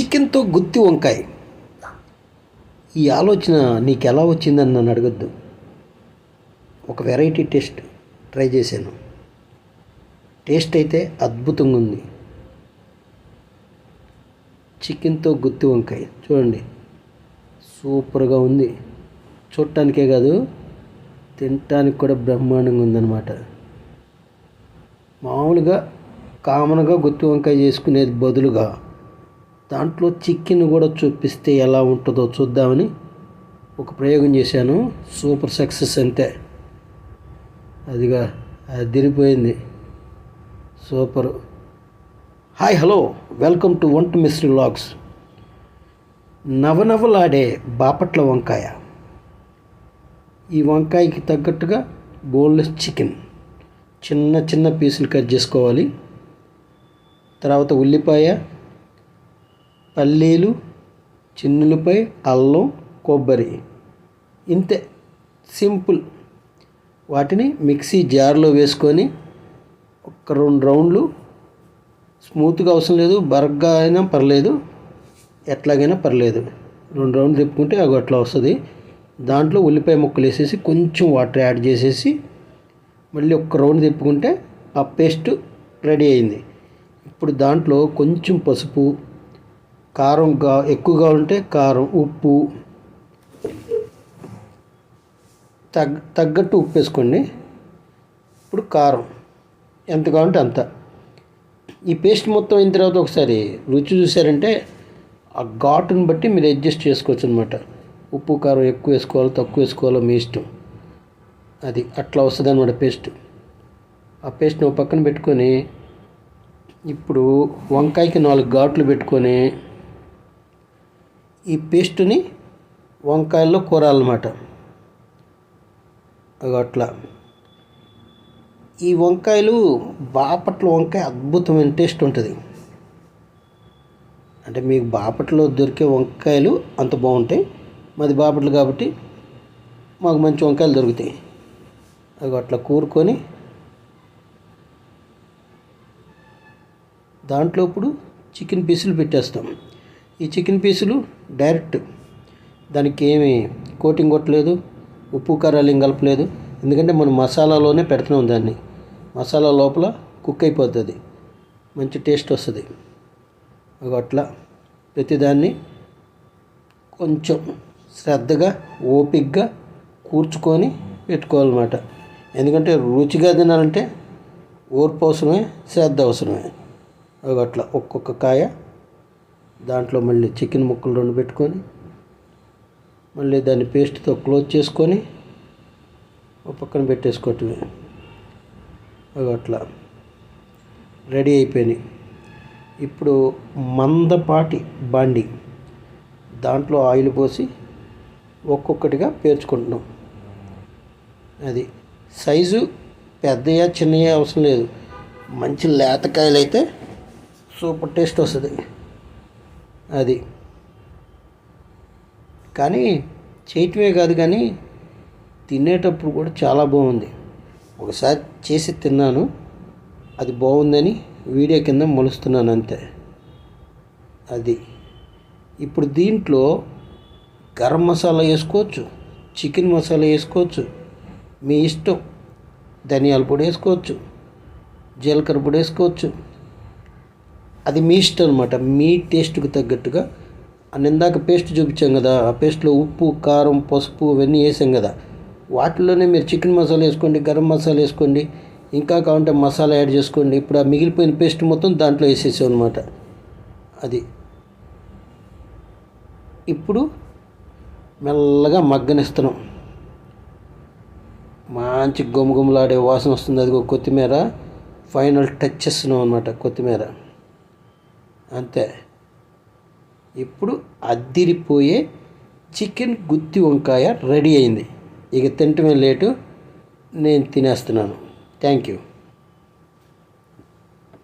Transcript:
చికెన్తో గుత్తి వంకాయ. ఈ ఆలోచన నీకు ఎలా వచ్చిందని నన్ను అడగద్దు. ఒక వెరైటీ టేస్ట్ ట్రై చేశాను. టేస్ట్ అయితే అద్భుతంగా ఉంది. చికెన్తో గుత్తి వంకాయ. చూడండి. సూపర్గా ఉంది. చూడటానికే కాదు తినటానికి కూడా బ్రహ్మాండంగా ఉందన్నమాట. మామూలుగా కామన్గా గుత్తి వంకాయ చేసుకునేది బదులుగా దాంట్లో చికెన్ కూడా చూపిస్తే ఎలా ఉంటుందో చూద్దామని ఒక ప్రయోగం చేశాను. సూపర్ సక్సెస్ అంతే. అదిగా అది తిరిగిపోయింది. Super. Hi hello. Welcome to వంట మిస్ట్రీ లాగ్స్ నవనవలాడే బాపట్ల వంకాయ. ఈ వంకాయకి తగ్గట్టుగా బోన్లెస్ చికెన్. చిన్న చిన్న పీసులు కట్ చేసుకోవాలి. తర్వాత ఉల్లిపాయ పల్లీలు చిన్నులపై అల్లం కొబ్బరి. ఇంతే. సింపుల్. వాటిని మిక్సీ జార్లో వేసుకొని ఒక రెండు రౌండ్లు. స్మూత్గా అవసరం లేదు బరగ్గా అయినా పర్లేదు ఎట్లాగైనా పర్లేదు. రెండు రౌండ్లు తిప్పుకుంటే అవి అట్లా వస్తుంది. దాంట్లో ఉల్లిపాయ ముక్కలు వేసేసి కొంచెం వాటర్ యాడ్ చేసేసి మళ్ళీ ఒక రౌండ్ తిప్పుకుంటే ఆ పేస్ట్ రెడీ అయింది. ఇప్పుడు దాంట్లో కొంచెం పసుపు కారం గా ఎక్కువగా ఉంటే కారం ఉప్పు. తగ్గ తగ్గట్టు ఉప్పు వేసుకోండి. ఇప్పుడు కారం. ఎంత కావాలంటే అంత. ఈ పేస్ట్ మొత్తం అయిన తర్వాత ఒకసారి రుచి చూసారంటే ఆ ఘాటుని బట్టి మీరు అడ్జస్ట్ చేసుకోవచ్చు అనమాట ఉప్పు కారం ఎక్కువ వేసుకోవాలో తక్కువ వేసుకోవాలో మీ ఇష్టం. అది అట్లా వస్తుంది అనమాట పేస్ట్. ఆ పేస్ట్ని ఒక పక్కన పెట్టుకొని ఇప్పుడు వంకాయకి నాలుగు ఘాట్లు పెట్టుకొని ఈ పేస్ట్ని వంకాయల్లో కూరాలన్నమాట. అట్లా. ఈ వంకాయలు బాపట్ల వంకాయ అద్భుతమైన టేస్ట్ ఉంటుంది. అంటే మీకు బాపట్లో దొరికే వంకాయలు అంత బాగుంటాయి. మాది బాపట్లు కాబట్టి మాకు మంచి వంకాయలు దొరుకుతాయి. అవి అట్లా కూరుకొని దాంట్లో ఇప్పుడు చికెన్ పీసులు పెట్టేస్తాం. ఈ చికెన్ పీసులు డైరెక్ట్ దానికి ఏమి కోటింగ్ కొట్టలేదు ఉప్పు కారాలు ఏం కలపలేదు. ఎందుకంటే మనం మసాలాలోనే పెడుతున్నాం దాన్ని. మసాలా లోపల కుక్ అయిపోతుంది. మంచి టేస్ట్ వస్తుంది. అట్లా ప్రతిదాన్ని కొంచెం శ్రద్ధగా ఓపిగ్గా కూర్చుకొని పెట్టుకోవాలన్నమాట. ఎందుకంటే రుచిగా తినాలంటే ఓర్పు అవసరమే శ్రద్ధ అవసరమే. అట్లా ఒక్కొక్క కాయ దాంట్లో మళ్ళీ చికెన్ ముక్కలు రెండు పెట్టుకొని మళ్ళీ దాన్ని పేస్ట్తో క్లోజ్ చేసుకొని ఒక పక్కన పెట్టేసుకోవటమే. అవి అట్లా రెడీ అయిపోయినాయి. ఇప్పుడు మందపాటి బండి దాంట్లో ఆయిల్ పోసి ఒక్కొక్కటిగా పేర్చుకుంటున్నాం. అది సైజు పెద్దయా చిన్నయా అవసరం లేదు. మంచి లేతకాయలు అయితే సూపర్ టేస్ట్ వస్తుంది. అది. కానీ చేయటమే కాదు కానీ తినేటప్పుడు కూడా చాలా బాగుంది. ఒకసారి చేసి తిన్నాను అది బాగుందని వీడియో కింద మలుస్తున్నాను అంతే. అది. ఇప్పుడు దీంట్లో గరం మసాలా వేసుకోవచ్చు చికెన్ మసాలా వేసుకోవచ్చు మీ ఇష్టం ధనియాల పొడి వేసుకోవచ్చు జీలకర్ర పొడి వేసుకోవచ్చు అది మీ ఇష్టం అనమాట మీ టేస్ట్కి తగ్గట్టుగా. అని ఇందాక పేస్ట్ చూపించాం కదా ఆ పేస్ట్లో ఉప్పు కారం పసుపు ఇవన్నీ వేసాం కదా. వాటిలోనే మీరు చికెన్ మసాలా వేసుకోండి గరం మసాలా వేసుకోండి ఇంకా కావాలంటే మసాలా యాడ్ చేసుకోండి. ఇప్పుడు ఆ మిగిలిపోయిన పేస్ట్ మొత్తం దాంట్లో వేసేసాం అనమాట అది. ఇప్పుడు మెల్లగా మగ్గనిస్తున్నాం. మంచి గుమగుమలాడే వాసన వస్తుంది. అది కొత్తిమీర. ఫైనల్ టచ్ చేస్తున్నాం అనమాట కొత్తిమీర. అంతే. ఇప్పుడు అద్దిరిపోయే చికెన్ గుత్తి వంకాయ రెడీ అయింది. ఇక తినటమే లేటు నేను తినేస్తున్నాను. Thank you.